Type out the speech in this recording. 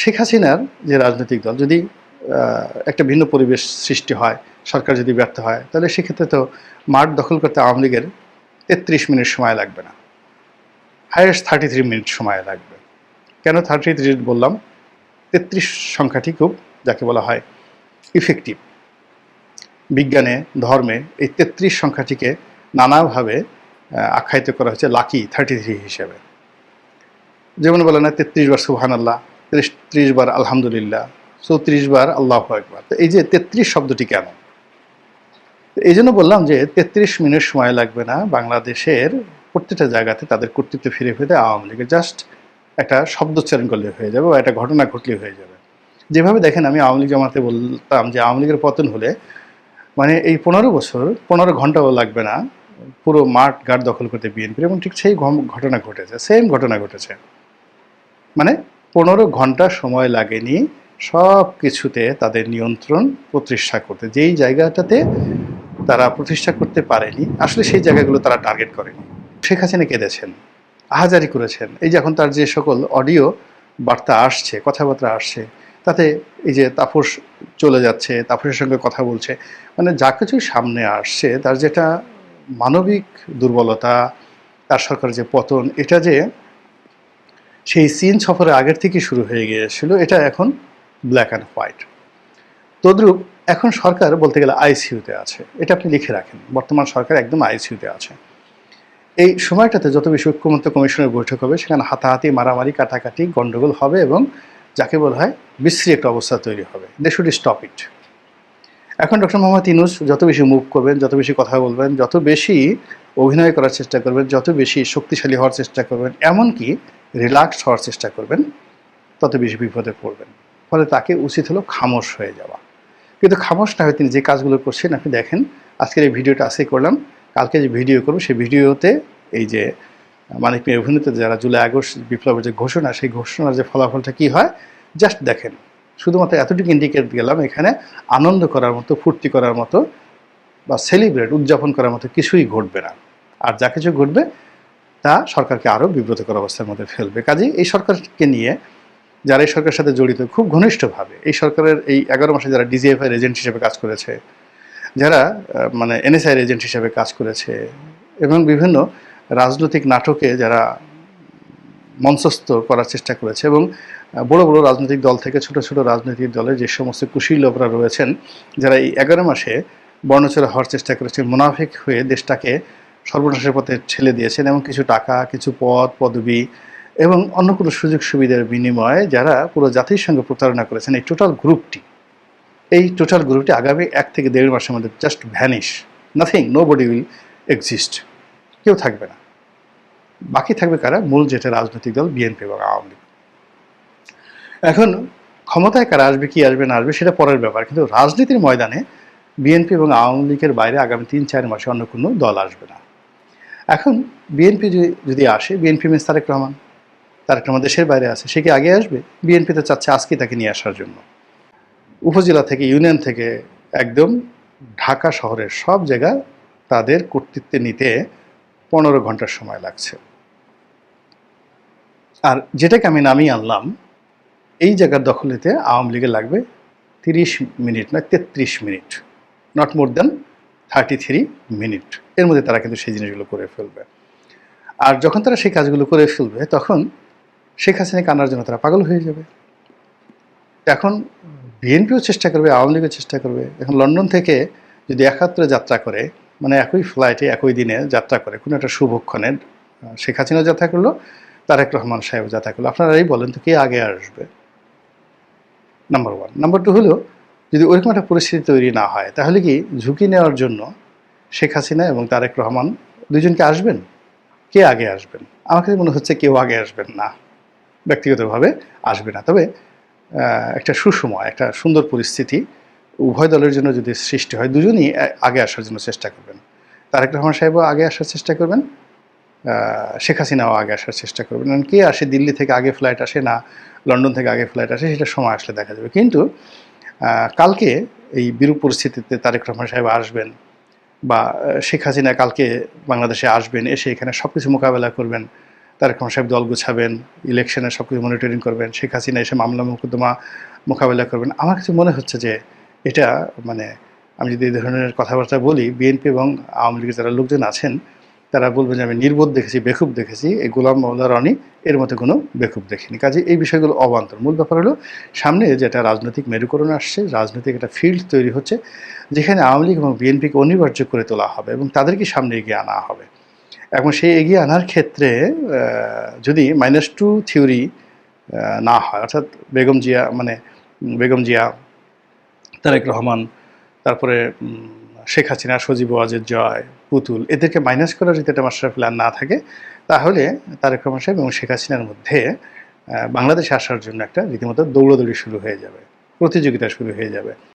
শেখ হাসিনার যে রাজনৈতিক দল, যদি একটা ভিন্ন পরিবেশ সৃষ্টি হয়, সরকার যদি ব্যর্থ হয়, তাহলে সেক্ষেত্রে তো মাঠ দখল করতে আওয়ামী লীগের তেত্রিশ মিনিট সময় লাগবে না। হাইয়েস্ট থার্টি থ্রি মিনিট সময় লাগবে। কেন থার্টি থ্রি বললাম? তেত্রিশ সংখ্যাটি খুব, যাকে বলা হয় ইফেক্টিভ বিজ্ঞানে, ধর্মে এই তেত্রিশ সংখ্যাটিকে নানাভাবে আখ্যায়িত করা হয়েছে লাকি থার্টি থ্রি হিসেবে। যেমন বলে না, তেত্রিশ বার সুহান আল্লাহ ত্রিশ বার আলহামদুলিল্লাহ, চৌত্রিশ বার আল্লাহ একবার তো এই যে তেত্রিশ শব্দটি কেন? এই জন্য বললাম যে তেত্রিশ মিনিট সময় লাগবে না, বাংলাদেশের প্রত্যেকটা জায়গাতে তাদের কর্তৃত্ব ফিরে ফিরে আওয়ামী লীগের জাস্ট একটা শব্দোচ্চারণ করলে হয়ে যাবে বা একটা ঘটনা ঘটলে হয়ে যাবে। যেভাবে দেখেন আমি আওয়ামী লীগ জামাতে বলতাম যে আওয়ামী লীগের পতন হলে মানে এই পনেরো বছর, পনেরো ঘন্টাও লাগবে না, পুরো মাঠ ঘাট দখল করতে বিএনপির এবং ঠিক সেই ঘটনা ঘটেছে সেম ঘটনা ঘটেছে। মানে পনেরো ঘণ্টা সময় লাগেনি, সব কিছুতে তাদের নিয়ন্ত্রণ প্রতিষ্ঠা করতে, যেই জায়গাটাতে তারা প্রতিষ্ঠা করতে পারেনি, আসলে সেই জায়গাগুলো তারা টার্গেট করেনি। শেখ হাসিনা কেঁদেছেন আহাজারি করেছেন, এই যে এখন তার যে সকল অডিও বার্তা আসছে, কথাবার্তা আসছে, তাতে এই যে তাপস চলে যাচ্ছে, তাপসের সঙ্গে কথা বলছে মানে যা কিছু সামনে আসছে, তার যেটা মানবিক দুর্বলতা, তার সরকারের যে পতন, এটা যে সেই চীন সফরের আগের থেকে শুরু হয়ে গিয়েছিল, এটা এখন ব্ল্যাক অ্যান্ড হোয়াইট তদ্রূপ, এখন সরকার বলতে গেলে আইসিইউতে আছে, এটা আপনি লিখে রাখেন, বর্তমান সরকার একদম আইসিইউতে আছে। এই সময়টাতে যত বেশি ঐক্যমত্য কমিশনের বৈঠক হবে, সেখানে হাতাহাতি, মারামারি, কাটাকাটি, গণ্ডগোল হবে এবং যাকে বলা হয় বিশ্রী একটা অবস্থা তৈরি হবে। দে শুড স্টপ ইট এখন ডক্টর মোহাম্মদ ইনুস যত বেশি মুভ করবেন, যত বেশি কথা বলবেন, যত বেশি অভিনয় করার চেষ্টা করবেন, যত বেশি শক্তিশালী হওয়ার চেষ্টা করবেন, এমনকি রিল্যাক্স হওয়ার চেষ্টা করবেন, তত বেশি বিপদে পড়বেন। ফলে তাকে উচিত হলো খামোশ হয়ে যাওয়া। কিন্তু খামোশ না হয়ে তিনি যে কাজগুলো করছেন, আপনি দেখেন, আজকের এই ভিডিওটা আজকে করলাম। কালকে যে ভিডিও করব, সেই ভিডিওতে এই যে মানিক মেয়ে অভিনীত যারা জুলাই আগস্ট বিপ্লবের যে ঘোষণা, সেই ঘোষণার যে ফলাফলটা কি হয় জাস্ট দেখেন। শুধুমাত্র এতটুকু ইন্ডিকেট গেলাম এখানে আনন্দ করার মতো, ফুর্তি করার মতো বা সেলিব্রেট উদযাপন করার মতো কিছুই ঘটবে না। আর যা কিছু ঘটবে তা সরকারকে আরও বিব্রতকর অবস্থার মধ্যে ফেলবে। কাজেই এই সরকারকে নিয়ে, যারা এই সরকারের সাথে জড়িত, খুব ঘনিষ্ঠভাবে এই সরকারের এই এগারো মাসে যারা ডিজিএফআই এজেন্ট হিসেবে কাজ করেছে, যারা মানে এনএসআই এজেন্ট হিসেবে কাজ করেছে এবং বিভিন্ন রাজনৈতিক নাটকে যারা মঞ্চস্থ করার চেষ্টা করেছে এবং বড় বড় রাজনৈতিক দল থেকে ছোট ছোট রাজনৈতিক দলের যে সমস্ত কুশীল লোকরা রয়েছেন, যারা এই এগারো মাসে বর্ণচরা হওয়ার চেষ্টা করেছেন, মুনাফিক হয়ে দেশটাকে সর্বনাশের পথে ঠেলে দিয়েছেন এবং কিছু টাকা, কিছু পদ, পদবি এবং অন্য কোনো সুযোগ সুবিধার বিনিময়ে যারা পুরো জাতির সঙ্গে প্রতারণা করেছেন, এই টোটাল গ্রুপটি এই টোটাল গ্রুপটি আগামী এক থেকে দেড় মাসের মধ্যে just vanish nothing nobody will exist কেউ থাকবে না। বাকি থাকবে কারা? মূল যেটা রাজনৈতিক দল বিএনপি এবং আওয়ামী লীগ। এখন ক্ষমতায় কারা আসবে, কি আসবে, না আসবে, সেটা পরের ব্যাপার। কিন্তু রাজনীতির ময়দানে বিএনপি এবং আওয়ামী লীগের বাইরে আগামী তিন, চার মাসে অন্য কোনো দল আসবে না। এখন বিএনপি যদি আসে বিএনপি মিস তারেক রহমান। তারেক রহমান দেশের বাইরে আছে, সে কি আগে আসবে? বিএনপি তো চাচ্ছে আজকে তাকে নিয়ে আসার জন্য। উপজেলা থেকে, ইউনিয়ন থেকে, একদম ঢাকা শহরের সব জায়গা তাদের কর্তৃত্বে নিতে পনেরো ঘণ্টার সময় লাগছে। আর যেটাকে আমি নামিয়ে আনলাম এই জায়গার দখল নিতে আওয়ামী লীগের লাগবে তিরিশ মিনিট নয় তেত্রিশ minute not more than thirty three minute. এর মধ্যে তারা কিন্তু সেই জিনিসগুলো করে ফেলবে। আর যখন তারা সেই কাজগুলো করে ফেলবে, তখন শেখ হাসিনাকে আনার জন্য তারা পাগল হয়ে যাবে। এখন বিএনপিও চেষ্টা করবে, আওয়ামী লীগও চেষ্টা করবে। এখন লন্ডন থেকে যদি একাত্তরে যাত্রা করে মানে একই ফ্লাইটে একই দিনে যাত্রা করে, কোনো একটা শুভক্ষণে শেখ হাসিনাও যাত্রা করল, তারেক রহমান সাহেব যাত্রা করল। আপনারা এই বলেন তো কে আগে আসবে? নাম্বার ওয়ান নাম্বার টু হলো, যদি ওইরকম একটা পরিস্থিতি তৈরি না হয়, তাহলে কি ঝুঁকি নেওয়ার জন্য শেখ হাসিনা এবং তারেক রহমান দুজনকে আসবেন? কে আগে আসবেন? আমার কাছে মনে হচ্ছে কেউ আগে আসবেন না, ব্যক্তিগতভাবে আসবে না। তবে একটা সুসময়, একটা সুন্দর পরিস্থিতি উভয় দলের জন্য যদি সৃষ্টি হয়, দুজনই আগে আসার জন্য চেষ্টা করবেন। তারেক রহমান সাহেবও আগে আসার চেষ্টা করবেন। শেখ হাসিনাও আগে আসার চেষ্টা করবেন কারণ কে আসে দিল্লি থেকে আগে ফ্লাইট আসে না লন্ডন থেকে আগে ফ্লাইট আসে সেটা সময় আসলে দেখা যাবে। কিন্তু কালকে এই বিরূপ পরিস্থিতিতে তারেক রহমান সাহেব আসবেন বা শেখ হাসিনা কালকে বাংলাদেশে আসবেন, এসে এখানে সব কিছু মোকাবেলা করবেন, তারেক রহমান সাহেব দল গুছাবেন ইলেকশনে সব কিছু মনিটরিং করবেন, শেখ হাসিনা এসে মামলা মোকদ্দমা মোকাবেলা করবেন। আমার কাছে মনে হচ্ছে যে এটা মানে আমি যদি এই ধরনের কথাবার্তা বলি, বিএনপি এবং আওয়ামী লীগের যারা লোকজন আছেন তারা বলবেন যে আমি নির্বোধ দেখেছি, বেকুব দেখেছি, এই গোলাম মৌলা রনি এর মধ্যে কোনো বেকুব দেখিনি। কাজে এই বিষয়গুলো অবান্তর। মূল ব্যাপার হলো, সামনে যেটা রাজনৈতিক মেরুকরণ আসছে, রাজনৈতিক একটা ফিল্ড তৈরি হচ্ছে, যেখানে আওয়ামী লীগ এবং বিএনপিকে অনিবার্য করে তোলা হবে এবং তাদেরকে সামনে এগিয়ে আনা হবে। এবং সেই এগিয়ে আনার ক্ষেত্রে যদি মাইনাস টু থিওরি না হয়, অর্থাৎ বেগম জিয়া মানে বেগম জিয়া, তারেক রহমান, তারপরে শেখ হাসিনা, সজীব ওয়াজেদ, জয়, পুতুল এদেরকে মাইনাস করার যদি একটা মাস্টার প্ল্যান না থাকে, তাহলে তারেক রহমান সাহেব এবং শেখ হাসিনার মধ্যে বাংলাদেশে আসার জন্য একটা রীতিমতো দৌড়াদৌড়ি শুরু হয়ে যাবে, প্রতিযোগিতা শুরু হয়ে যাবে।